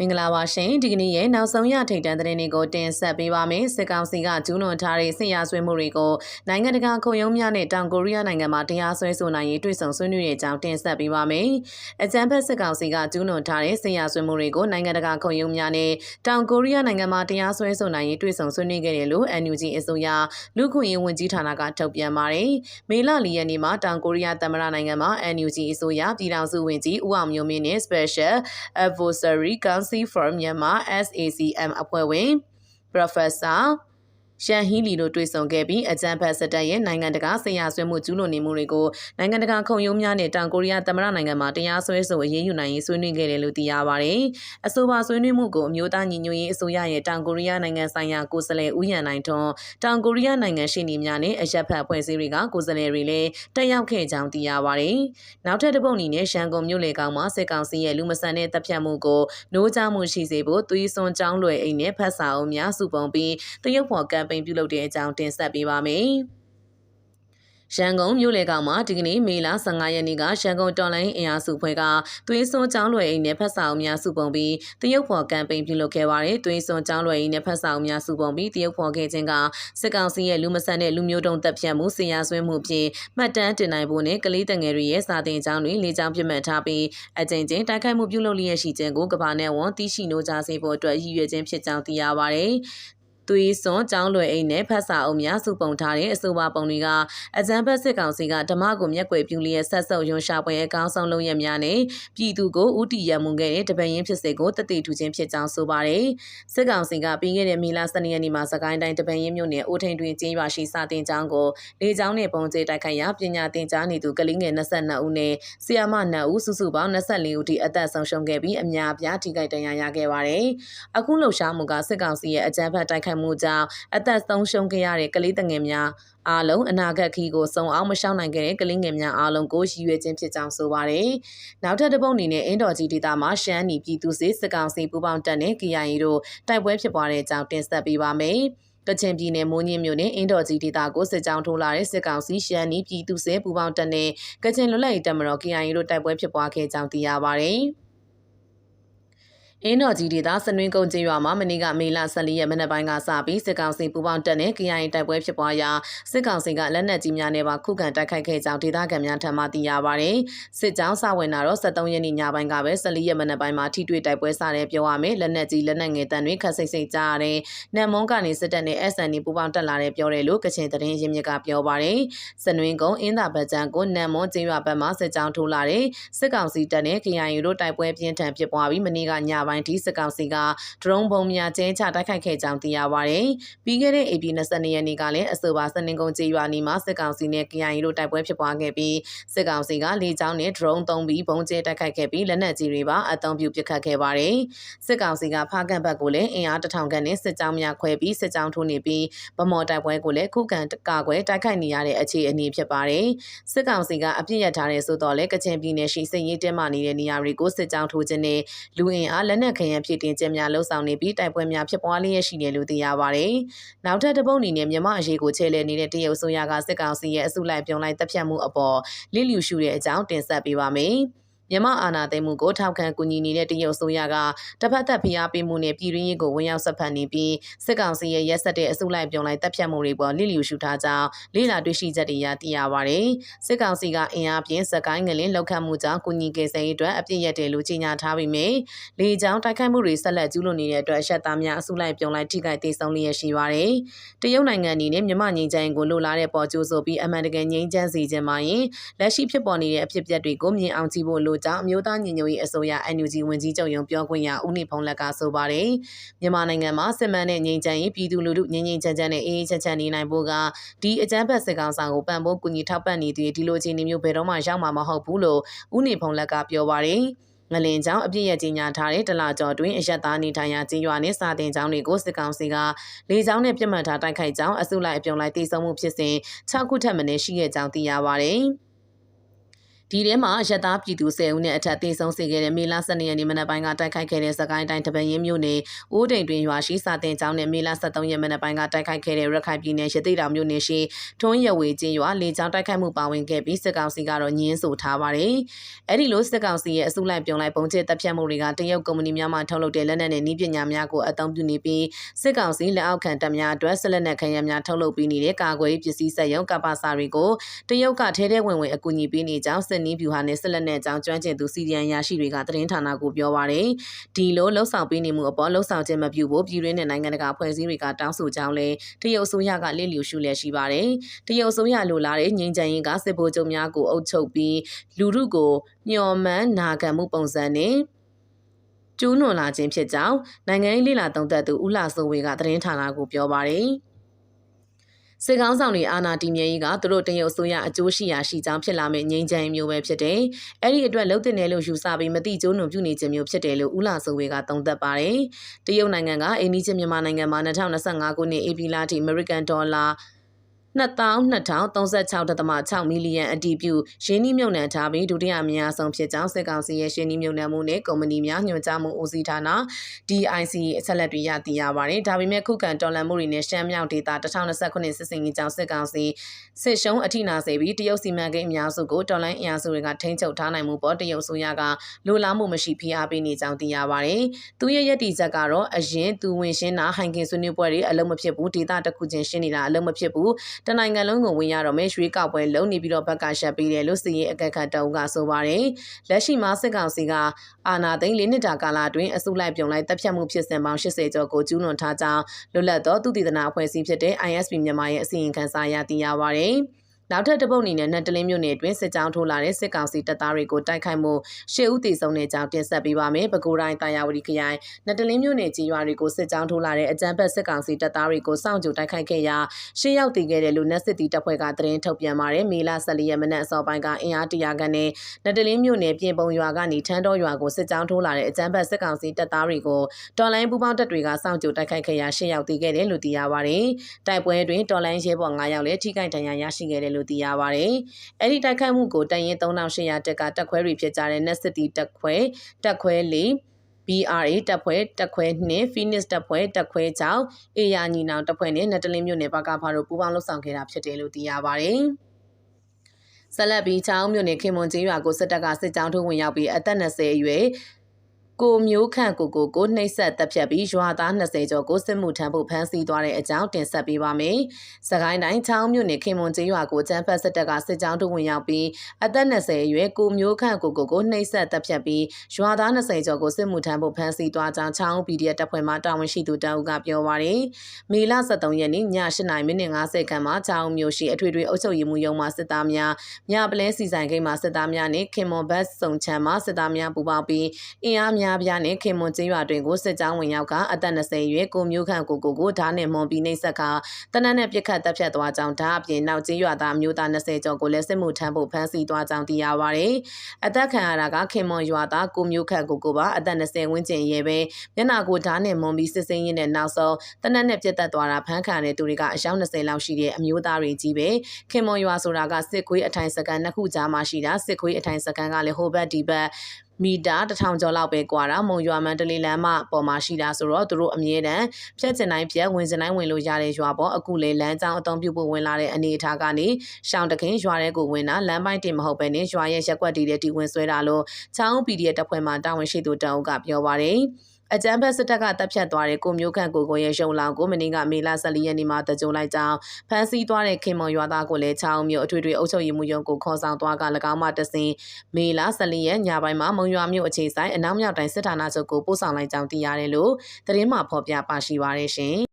မင်္ဂလာပါရှင်ဒီကနေ့ရဲ့နောက်ဆုံးရထိတ်တန့်သတင်းတွေကိုတင်ဆက်ပေးပါမယ်စစ်ကောင်စီကကျူးလွန်ထားတဲ့ဆင်ရဆွေးမှုတွေကိုနိုင်ငံတကာခုံရုံးများနဲ့တောင်ကိုရီးယားနိုင်ငံမှာတရားစွဲဆိုနိုင်ရေးတွေ့ဆုံဆွေးနွေးတဲ့အကြောင်းတင်ဆက်ပေးပါမယ်အကြံဖက်စစ်ကောင်စီကကျူးလွန်ထားတဲ့ဆင်ရဆွေးမှုတွေကိုနိုင်ငံတကာခုံရုံးများနဲ့တောင်ကိုရီးယားနိုင်ငံမှာတရားစွဲဆိုနိုင်ရေးတွေ့ဆုံဆွေးနွေးခဲ့တယ်လို့ NUG အစိုးရလူခွင့်ရေးဝန်ကြီးဌာနကထုတ်ပြန်ပါတယ်မေလ၄ရက်နေ့မှာတောင်ကိုရီးယားသမ္မတနိုင်ငံမှာ NUG အစိုးရပြည်ထောင်စုဝန်ကြီးဦးအောင်မျိုးမင်းနဲ့ Special Advisory Council for Myanmar SACM အဖွဲ့ဝင် Professor ရှန်ဟီလီတို့တွေ့ဆုံခဲ့ပြီးအကြံဖတ်စတက်ရဲ့နိုင်ငံတကာဆရာဆွေးမှုကျူးလွန်နေမှုတွေကိုနိုင်ငံတကာခုံရုံးများနဲ့တောင်ကိုရီးယားသမ္မတနိုင်ငံမှာတရားစွဲဆိုအရေးယူနိုင်ရေးဆွေးနွေးခဲ့တယ်လို့သိရပါတယ်။အဆိုပါဆွေးနွေးမှုကိုအမျိုးသားညီညွတ်ရေးအစိုးရရဲ့တောင်ကိုရီးယားနိုင်ငံဆိုင်ရာကိုယ်စားလှယ်ဦးရန်နိုင်ထွန်းတောင်ကိုရီးယားနိုင်ငံရှိနေများနဲ့အရက်ဖတ်ဖွဲ့စည်းတွေကကိုယ်စားလှယ်တွေလည်းတက်ရောက်ခဲ့ကြောင်းသိရပါတယ်။နောက်ထပ်တစ်ပုတ်အနေနဲ့ရှန်ကုန်မြို့လေကောင်မှာစစ်ကောင်စီရဲ့လူမဆန်တဲ့တပ်ဖြတ်မှုကိုနိုးကြားမှုရှိစေဖို့သွေးစွန်ကြောင်းလွယ်အိမ်နဲ့ဖတ်စာအုပ်များစုပုံပြီးတရုတ်ဖော်ကမ်ပိန်းပြုလုပ်တဲ့အကြောင်းတင်ဆက်ပေးပါမယ်။ရန်ကုန်မြို့လေကောင်မှာဒီကနေ့မေလ15ရက်နေ့ကရန်ကုန်တော်လိုင်းအင်အားစုဖွဲ့ကသွေးစွန်းကျောင်းလွယ်အိမ်နဲ့ဖက်ဆောင်များစုပုံပြီးတရုတ်ဖော်ကမ်ပိန်းပြုလုပ်ခဲ့ပါတယ်။သွေးစွန်းကျောင်းလွယ်အိမ်နဲ့ဖက်ဆောင်များစုပုံပြီးတရုတ်ဖော်ခဲ့ခြင်းကစစ်ကောင်စီရဲ့လူမဆန်တဲ့လူမျိုးတုံးတပ်ဖြတ်မှုဆင်ယာဆွဲမှုဖြင့်မှတ်တမ်းတင်နိုင်ဖို့နဲ့ကလေးတငယ်တွေရဲ့စာသင်ကျောင်းတွေလေကြောင်းပြတ်မှတ်ထားပြီးအကြိမ်ကြိမ်တိုက်ခိုက်မှုပြုလုပ်လျက်ရှိခြင်းကိုကဘာနဲ့ဝန်သိရှိနိုးကြစေဖို့အတွက်ရည်ရွယ်ခြင်းဖြစ်ကြောင်းသိရပါတယ်။ သွေးစွန်ကျောင်းလွယ်အိမ်နဲ့ဖတ်စာအုပ်များစုပုံထားတဲ့အဆိုပါပုံတွေကအကြံဖက်စစ်ကောင်စီကဓမ္မကိုမျက်ကွယ်ပြုလျက်ဆက်ဆုပ်ရွံရှာပွဲအကောင်းဆုံးလုပ်ရများနဲ့ပြည်သူကိုဥတီရမှုခဲ့တဲ့တပည့်ရင်ဖြစ်စေကိုတည်တည်ထူခြင်းဖြစ်ကြောင်းဆိုပါတယ်စစ်ကောင်စီကပြီးခဲ့တဲ့မေလ12ရက်နေ့မှာစကိုင်းတိုင်းတပည့်ရင်မြို့နယ်ဦးထိန်တွင်ကျေးရွာရှိစာတင်ကျောင်းကိုလေကျောင်းနဲ့ပုံကျဲတိုက်ခိုက်ရာပညာသင်ကြားနေသူကလေးငယ်22ဦးနဲ့ဆီယာမ2ဦးစုစုပေါင်း24ဦးထိအသက်ဆုံးရှုံးခဲ့ပြီးအများအပြားထိခိုက်ဒဏ်ရာရခဲ့ပါတယ်အခုလှုပ်ရှားမှုကစစ်ကောင်စီရဲ့အကြမ်းဖက်တိုက်ခိုက်မှုကြောင့်အသက်ဆုံးရှုံးခဲ့ရတဲ့ကလေးငယ်များအားလုံးအနာဂတ်ခီကိုစုံအောင်မရှောင်နိုင်ခဲ့တဲ့ကလေးငယ်များအားလုံးကိုရည်ရွယ်ခြင်းဖြစ်ကြောင်းဆိုပါတယ်။နောက်ထပ်တစ်ပုတ်အနေနဲ့အင်းတော်ကြီးဒေသမှာရှမ်းနီပြည်သူစစ်စစ်ကောင်စီပူးပေါင်းတပ်နဲ့ KIA တို့တိုက်ပွဲဖြစ်ပွားတဲ့အကြောင်းတင်ဆက်ပေးပါမယ်။ကချင်ပြည်နယ်မိုးညင်းမြို့နယ်အင်းတော်ကြီးဒေသကိုစစ်ကြောင်းထိုးလာတဲ့စစ်ကောင်စီရှမ်းနီပြည်သူစစ်ပူးပေါင်းတပ်နဲ့ကချင်လွတ်လပ်ရေးတပ်မတော် KIA တို့တိုက်ပွဲဖြစ်ပွားခဲ့ကြောင်းသိရပါတယ်။ အင်းတော်ကြီးဒေသစနွင်းကုန်းကျေးရွာမှာမနေ့ကမေလ14ရက်မနက်ပိုင်းကစပြီးစစ်ကောင်စီပူးပေါင်းတပ်နဲ့ KIA တိုက်ပွဲဖြစ်ပွားရာစစ်ကောင်စီကလက်နက်ကြီးများနဲ့ပါခုခံတိုက်ခိုက်ခဲ့ကြောင်းဒေသခံများထံမှသိရပါဗျ။စစ်ကြောင်းစဝင်တာတော့73ရက်နေ့ညပိုင်းကပဲ14ရက်မနက်ပိုင်းမှာထိတွေ့တိုက်ပွဲစတဲ့ပြောရမယ်လက်နက်ကြီးလက်နက်ငယ်တန်တွေခတ်စိတ်စိတ်ကြားရတယ်။နံမွန်ကနေစစ်တပ်နဲ့ SN ပူးပေါင်းတက်လာတဲ့ပြောတယ်လို့ကချင်သတင်းရင်းမြစ်ကပြောပါဗျ။စနွင်းကုန်းအင်းသာဘတ်ချန်ကိုနံမွန်ကျေးရွာဘက်မှစစ်ကြောင်းထိုးလာတဲ့စစ်ကောင်စီတပ်နဲ့ KIA တို့တိုက်ပွဲပြင်းထန်ဖြစ်ပွားပြီးမနေ့ကညပိုင်းထိစစ်ကောင်စီကဒရုန်းဘုံများကျင်းချတိုက်ခိုက်ခဲ့ကြောင်းသိရပါဗျ။ပြီးခဲ့တဲ့ AP 22ရက်နေ့ကလည်းအဆိုပါစနင်ကုန်းကျေးရွာနီမှာစစ်ကောင်စီနဲ့ KIA တို့တိုက်ပွဲဖြစ်ပွားခဲ့ပြီးစစ်ကောင်စီကလေကြောင်းနဲ့ဒရုန်းသုံးပြီးဘုံကျဲတိုက်ခိုက်ခဲ့ပြီးလက်နက်ကြီးတွေပါအသုံးပြုပစ်ခတ်ခဲ့ပါတယ်။စစ်ကောင်စီကဖားကန်ဘက်ကိုလည်းအင်အားတထောင်ခန့်နဲ့စစ်ကြောင်းများခွဲပြီးစစ်ကြောင်းထိုးနေပြီးဗမော်တိုက်ပွဲကိုလည်းခုခံကာကွယ်တိုက်ခိုက်နေရတဲ့အခြေအနေဖြစ်ပါတယ်။စစ်ကောင်စီကအပြစ်ရထားတဲ့ဆိုတော့လေကချင်ပြည်နယ်ရှိစစ်ရေးတင်းမာနေတဲ့နေရာတွေကိုစစ်ကြောင်းထိုးခြင်းနဲ့လူအင်အားလက်နက်ခရံဖြစ်တင်ခြင်းများလှုံ့ဆော်နေပြီးတိုက်ပွဲများဖြစ်ပွားလျက်ရှိတယ်လို့သိရပါတယ်။နောက်ထပ်တစ်ပုတ်အနေနဲ့မြန်မာအရေးကိုချဲ့လဲနေတဲ့တရုတ်ဆိုရကစစ်ကောင်စီရဲ့အစုလိုက်ပြုံလိုက်တပ်ဖြတ်မှုအပေါ်လိလျူရှုတဲ့အကြောင်းတင်ဆက်ပေးပါမယ်။ မြန်မာအာဏာသိမ်းမှုကိုထောက်ခံကူညီနေတဲ့တရုတ်ဆိုရကတစ်ဖက်သက်ဖိအားပေးမှုနဲ့ပြည်ရင်းရေးကိုဝင်ရောက်ဆက်ဖက်နေပြီးစစ်ကောင်စီရဲ့ရက်ဆက်တဲ့အစုလိုက်ပြုံလိုက်တပ်ဖြတ်မှုတွေပေါ်လိလျူရှုထားကြောင်းလေးလာတွေ့ရှိချက်တွေရသိရပါတယ်။စစ်ကောင်စီကအင်အားပြင်းစကိုင်းငလင်းလောက်ခတ်မှုကြောင့်ကူညီကေစရေးအတွက်အပြစ်ရက်တယ်လို့ကြေညာထားပြီးမြဲလေကြောင်းတိုက်ခိုက်မှုတွေဆက်လက်ကျူးလွန်နေတဲ့အတွက်အဆက်သားများအစုလိုက်ပြုံလိုက်ထိခိုက်ဒေဆုံးလျက်ရှိပါတယ်။တရုတ်နိုင်ငံအနေနဲ့မြန်မာငြိမ်းချမ်းရေးကိုလိုလားတဲ့ပေါ်ကြိုးဆိုပြီးအမှန်တကယ်ငြိမ်းချမ်းစေခြင်းမှာရင်လက်ရှိဖြစ်ပေါ်နေတဲ့အဖြစ်အပျက်တွေကိုမြင်အောင်ကြည့်ဖို့လိုကြောင်းအမျိုးသားညီညွတ်ရေးအစိုးရ NUG ဝန်ကြီးချုပ်ရုံးပြောခွင့်ရဦးနေဖုံးလက်ကဆိုပါတယ်မြန်မာနိုင်ငံမှာစစ်မှန်တဲ့ငြိမ်းချမ်းရေးပြည်သူလူထုငြိမ်းငြိမ်းချမ်းချမ်းနဲ့အေးအေးချမ်းချမ်းနေနိုင်ဖို့ကဒီအကြမ်းဖက်စစ်ကောင်ဆောင်ကိုပံ့ပိုးကူညီထောက်ပံ့နေသည်ဒီလိုအခြေအနေမျိုးဘယ်တော့မှရောက်မှာမဟုတ်ဘူးလို့ဦးနေဖုံးလက်ကပြောပါတယ်ငလင်ချောင်းအပြည့်ရကြီးညာထားတဲ့တလာကျော်တွင်အရက်သားနေထိုင်ရာကျေးရွာနှင့်စာတင်ကျောင်းတွေကိုစစ်ကောင်စီကလေကြောင်းနဲ့ပြစ်မှတ်ထားတိုက်ခိုက်ကြောင်းအစုလိုက်အပြုံလိုက်တိစုံမှုဖြစ်စဉ်6ခုထပ်မံရှိခဲ့ကြောင်းသိရပါဗျ။ ဒီထဲမှာရတပြည်သူ10ဦးနဲ့အထက်သေဆုံးစေခဲ့တဲ့မေလ12ရက်နေ့မနက်ပိုင်းကတိုက်ခိုက်ခဲ့တဲ့စကိုင်းတိုင်းတပင်းရင်းမြို့နယ်အိုးတိမ်တွင်ရွာရှိစာတင်ကျောင်းနဲ့မေလ13ရက်မနက်ပိုင်းကတိုက်ခိုက်ခဲ့တဲ့ရခိုင်ပြည်နယ်ရသေ့တောင်မြို့နယ်ရှိထွန်းရဝေကျင်းရွာလေကြောင်းတိုက်ခိုက်မှုပါဝင်ခဲ့ပြီးစစ်ကောင်စီကတော့ညင်းဆိုထားပါတယ်။အဲ့ဒီလိုစစ်ကောင်စီရဲ့အစုလိုက်ပြုံလိုက်ပုံကျဲတပ်ဖြတ်မှုတွေကတရုတ်ကုမ္ပဏီများမှထုတ်လုပ်တဲ့လက်နက်နဲ့နည်းပညာများကိုအသုံးပြုနေပြီးစစ်ကောင်စီလက်အောက်ခံတပ်များအတွက်ဆက်လက်နက်ခဲယမ်းများထုတ်လုပ်ပြီးနေတဲ့ကာကွယ်ရေးပစ္စည်းစက်ရုံကပ္ပစာတွေကိုတရုတ်ကထဲထဲဝင်ဝင်အကူအညီပေးနေကြောင်းစစ်နီးဗျူဟာနဲ့ဆက်လက်နဲ့အကြောင်းကျွမ်းကျင်သူစီဒီအန်ရရှိတွေကသတင်းဌာနကိုပြောပါရယ်ဒီလိုလှုပ်ဆောင်ပေးနေမှုအပေါ်လှုပ်ဆောင်ခြင်းမပြုဖို့ပြည်တွင်းနဲ့နိုင်ငံတကာဖွဲ့စည်းတွေကတောင်းဆိုကြောင်းလဲတရုတ်အစိုးရကလစ်လျူရှုလျက်ရှိပါတယ်တရုတ်အစိုးရလိုလားတဲ့ငြိမ်းချမ်းရေးကစစ်ဗိုလ်ချုပ်များကိုအုပ်ချုပ်ပြီးလူထုကိုညှော်မှန်းနာခံမှုပုံစံနဲ့ကျူးလွန်လာခြင်းဖြစ်ကြောင်းနိုင်ငံရေးလိလာသုံးသက်သူဦးလာစိုးဝေကသတင်းဌာနကိုပြောပါရယ် စစ်ကောင်းဆောင်တွေအာဏာတည်မြဲရေးကသူတို့တရုတ်အစိုးရအကျိုးရှိရာရှိကြောင်းဖြစ်လာမယ့်ငြိမ်းချမ်းမျိုးပဲဖြစ်တယ်။အဲ့ဒီအတွက်လှုပ်တင်တယ်လို့ယူဆပြီးမတိကျိုးနှုံပြုနေခြင်းမျိုးဖြစ်တယ်လို့ဦးလာစိုးဝေကသုံးသပ်ပါတယ်။တရုတ်နိုင်ငံကအိန္ဒိချင်းမြန်မာနိုင်ငံမှာ2025ခုနှစ်ဧပြီလထိ American Dollar 2236.6မီလီယံအတည်ပြုရင်းနှီးမြှုပ်နှံထားပြီးဒုတိယအများဆုံးဖြစ်ကြောင်းစစ်ကောင်စီရဲ့ရင်းနှီးမြှုပ်နှံမှုနဲ့ကုမ္ပဏီများညွှန်ကြားမှုဦးစီးဌာန DIC အချက်လက်တွေရသိရပါတယ်။ဒါပေမဲ့ခုခံတော်လှန်မှုတွေနဲ့ရှမ်းမြောက်ဒေသ2029စစ်စင်ကြီးကြောင့်စစ်ကောင်စီစစ်ရှုံးအထိနာစေပြီးတရုတ်စီမံကိန်းအများစုကိုတော်လှန်အင်အားစုတွေကထိန်းချုပ်ထားနိုင်မှုပေါ်တရုတ်ဆိုရကလိုလားမှုမရှိဖိအားပေးနေကြောင်းသိရပါတယ်။သူရဲ့ရည်တည်ချက်ကတော့အရင်သူဝင်ရှင်းတာဟန်ကင်ဆွေးနွေးပွဲတွေအလုံးမဖြစ်ဘူးဒေသတစ်ခုချင်းရှင်းနေတာအလုံးမဖြစ်ဘူးတနိုင်ငံလုံးကိုဝင်ရတော့မယ်ရွှေကောက်ပွဲလုံးနေပြီးတော့ဘက်ကရှက်ပေးတယ်လို့စီရင်အကက်ခတ်တုံးကဆိုပါတယ်လက်ရှိမှာစစ်ကောင်စီကအာဏာသိမ်းလေးနှစ်တာကာလအတွင်းအစုလိုက်ပြုံလိုက်တပ်ဖြတ်မှုဖြစ်စဉ်ပေါင်း80ကျော်ကိုကျူးလွန်ထားကြောင်းလွတ်လပ်သောသူတည်တနာအဖွဲ့အစည်းဖြစ်တဲ့ ISP မြန်မာရဲ့အစီရင်ခံစာရသိရပါတယ်။ နောက်ထပ်တပုတ်အနေနဲ့နတ်တလင်းမြို့နယ်အတွင်းစစ်ကြောင်းထိုးလာတဲ့စစ်ကောင်စီတပ်သားတွေကိုတိုက်ခိုက်မှုရှေ့ဦးတည်ဆုံတဲ့ကြောင်းတင်ဆက်ပေးပါမယ်။ပဲခူးတိုင်းတာယာဝတီခရိုင်နတ်တလင်းမြို့နယ်ကြီးရွာတွေကိုစစ်ကြောင်းထိုးလာတဲ့အကြမ်းဖက်စစ်ကောင်စီတပ်သားတွေကိုစောင့်ကြိုတိုက်ခိုက်ခဲ့ရာရှေ့ရောက်တည်ခဲ့တယ်လို့နတ်စစ်တီတပ်ဖွဲ့ကသတင်းထုတ်ပြန်ပါတယ်။မေလ14ရက်မနက်အစောပိုင်းကအင်အားတရာခန့်နဲ့နတ်တလင်းမြို့နယ်ပြင်ပုံရွာကနေထန်းတော်ရွာကိုစစ်ကြောင်းထိုးလာတဲ့အကြမ်းဖက်စစ်ကောင်စီတပ်သားတွေကိုတော်လိုင်းပူပေါင်းတပ်တွေကစောင့်ကြိုတိုက်ခိုက်ခဲ့ရာရှေ့ရောက်တည်ခဲ့တယ်လို့သိရပါတယ်။တိုက်ပွဲတွင်တော်လိုင်းရဲဘော်9ယောက်လည်းထိခိုက်ဒဏ်ရာရရှိခဲ့တယ်လို့သိရပါတယ်။အဲ့ဒီတိုက်ခိုက်မှုကိုတရင်3800တက်ကတက်ခွဲတွေဖြစ်ကြတဲ့ Net City တက်ခွဲတက်ခွဲ၄ BRA တပ်ဖွဲ့တပ်ခွဲနှင့် Phoenix တပ်ဖွဲ့တပ်ခွဲကြောင့်အေယာညီနောင်တပ်ဖွဲ့နဲ့နတလင်းမြို့နယ်ဘကဖာတို့ပူးပေါင်းလှုပ်ဆောင်ခဲ့တာဖြစ်တယ်လို့သိရပါဗျ။ဆက်လက်ပြီးချောင်းမြို့နယ်ခင်မွန်ကျေးရွာကိုစစ်တပ်ကစစ်ကြောင်းထိုးဝင်ရောက်ပြီးအသက်20အရွယ် ကိုမျိုးခန့်ကိုကိုကိုနှိပ်ဆက်တပ်ဖြတ်ပြီးရွာသား20ကျော်ကိုစစ်မှုထမ်းဖို့ဖမ်းဆီးသွားတဲ့အကြောင်းတင်ဆက်ပေးပါမယ်။စကိုင်းတိုင်းချောင်းမြို့နယ်ခင်မွန်ကျေးရွာကိုကျန်းဖက်စစ်တပ်ကစစ်ကြောင်းတို့ဝင်ရောက်ပြီးအသက်20အရွယ်ကိုမျိုးခန့်ကိုကိုကိုနှိပ်ဆက်တပ်ဖြတ်ပြီးရွာသား20ကျော်ကိုစစ်မှုထမ်းဖို့ဖမ်းဆီးသွားကြောင်းချောင်း PDF တပ်ဖွဲ့မှတာဝန်ရှိသူတအုပ်ကပြောပါရယ်။မေလ23ရက်နေ့ည8:50မိနစ်50ခန်းမှာချောင်းမြို့ရှိအထွေထွေအုပ်ချုပ်ရေးမှူးရုံးမှစစ်သားများမြပလဲစီဆိုင်ကိန်းမှစစ်သားများနဲ့ခင်မွန်ဘတ်စုံချမ်းမှစစ်သားများပူးပေါင်းပြီးအင်အားများများပြားနဲ့ခင်မွန်ကျေးရွာတွင်ကိုစစ်ကြောင်းဝင်ရောက်ကအသက်20ရွယ်ကိုမျိုးခန့်ကိုကိုကိုဓာတ်နဲ့မွန်ပြီးနှိပ်စက်ကတနက်နဲ့ပြစ်ခတ်တပ်ဖြတ်သွားကြောင်းဓာတ်အပြင်နောက်ကျေးရွာသားမျိုးသား20ကျော်ကိုလည်းစစ်မှုထမ်းဖို့ဖမ်းဆီးသွားကြောင်းသိရပါဗျ။အသက်ခံရတာကခင်မွန်ရွာသားကိုမျိုးခန့်ကိုကိုပါအသက်20ဝန်းကျင်ရဲပဲမျက်နာကိုဓာတ်နဲ့မွန်ပြီးစစ်စင်းရင်းနဲ့နောက်ဆုံးတနက်နဲ့ပြစ်တက်သွားတာဖမ်းခံတဲ့သူတွေကအယောက်20လောက်ရှိတဲ့အမျိုးသားတွေကြီးပဲခင်မွန်ရွာဆိုတာကစစ်ခွေးအထိုင်စကန်နှစ်ခုကြားမှာရှိတာစစ်ခွေးအထိုင်စကန်ကလည်းဟိုဘက်ဒီဘက် မီတာ1000ကျော်လောက်ပဲကွာတာမုံရွာမန္တလေးလမ်းမပေါ်မှာရှိတာဆိုတော့သူတို့အမြဲတမ်းဖြတ်ကျင်တိုင်းဖြတ်ဝင်စင်တိုင်းဝင်လို့ရတဲ့ရွာပေါ်အခုလေလမ်းကြောင်းအသုံးပြုဖို့ဝင်လာတဲ့အနေအထားကနေရှောင်းတခင်ရွာတဲ့ကိုဝင်တာလမ်းပိုင်းတင်မဟုတ်ပဲနဲ့ရွာရဲ့ရက်ွက်တီတဲ့တီဝင်ဆွဲတာလို့ချောင်း PDF တပ်ဖွဲ့မှတာဝန်ရှိသူတောင်ကပြောပါတယ် အကြမ်းဖက်စစ်တပ်ကတပ်ဖြတ်သွားတဲ့ကိုမျိုးခန့်ကိုကိုရဲ့ရုံလောင်ကိုမင်းကမေလ14ရက်နေ့မှာတကြုံလိုက်ကြောင်းဖမ်းဆီးသွားတဲ့ခင်မွန်ရွာသားကိုလည်းချောင်းမျိုးအထွေထွေအုပ်ချုပ်ရေးမှူးရုံးကိုခေါ်ဆောင်သွားက၎င်းမှတစဉ်မေလ14ရက်ညပိုင်းမှာမုံရွာမြို့အခြေဆိုင်အနောက်မြောက်တိုင်းစစ်ဌာနချုပ်ကိုပို့ဆောင်လိုက်ကြောင်းသိရတယ်လို့သတင်းမှဖော်ပြပါရှိပါရရှင်